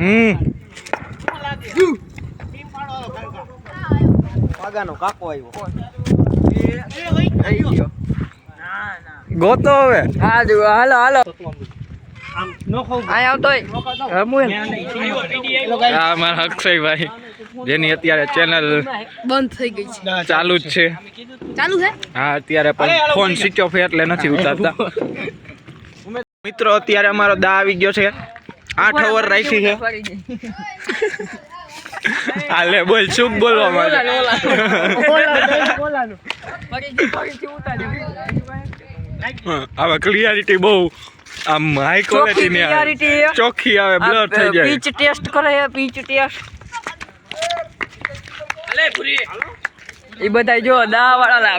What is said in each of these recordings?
હમ પાગાનો કાકો આવ્યો ગોતો હવે હા જો હાલો હાલો આમ નો ખાવ અહીંયા આવતોય રમવું એમ આ મારા અક્ષયભાઈ જેની અત્યારે ચેનલ બંધ થઈ ગઈ છે ચાલુ જ છે ચાલુ છે હા અત્યારે પણ ફોન સ્વિચ ઓફ એટલે નથી ઉતારતા મિત્રો અત્યારે અમારો દા આવી ગયો છે આઠ ઓવર રાખી છે. હાલે બોલ શું બોલવા માંગે હવે ક્લિયરિટી બહુ આમ હાઈ ક્વોલિટી ની આવે. ચોખ્ખી આવે બ્લર થઈ જાય. પીચ ટેસ્ટ કરે છે પીચ ટેસ્ટ એ બધા જો દા વાળા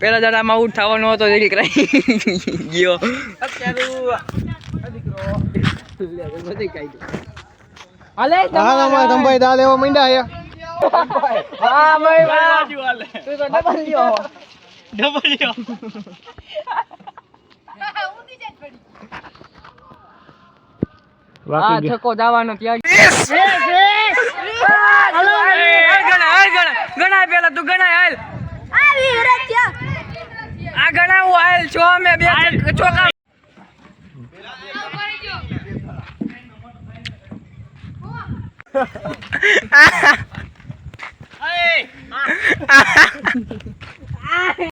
પેલા દાડામાં આઉટ થવાનો હતો જરી કરાઈ. ગયો. હાલે લેવા માંડ્યા હા ભાઈ તું તો ડબલ લ્યો હા છકો દાવાનો ત્યાં ગણાય, પેલા તું ગણાય હાલ. આ ગણાવું હાલ. છો અમે બે ચોકા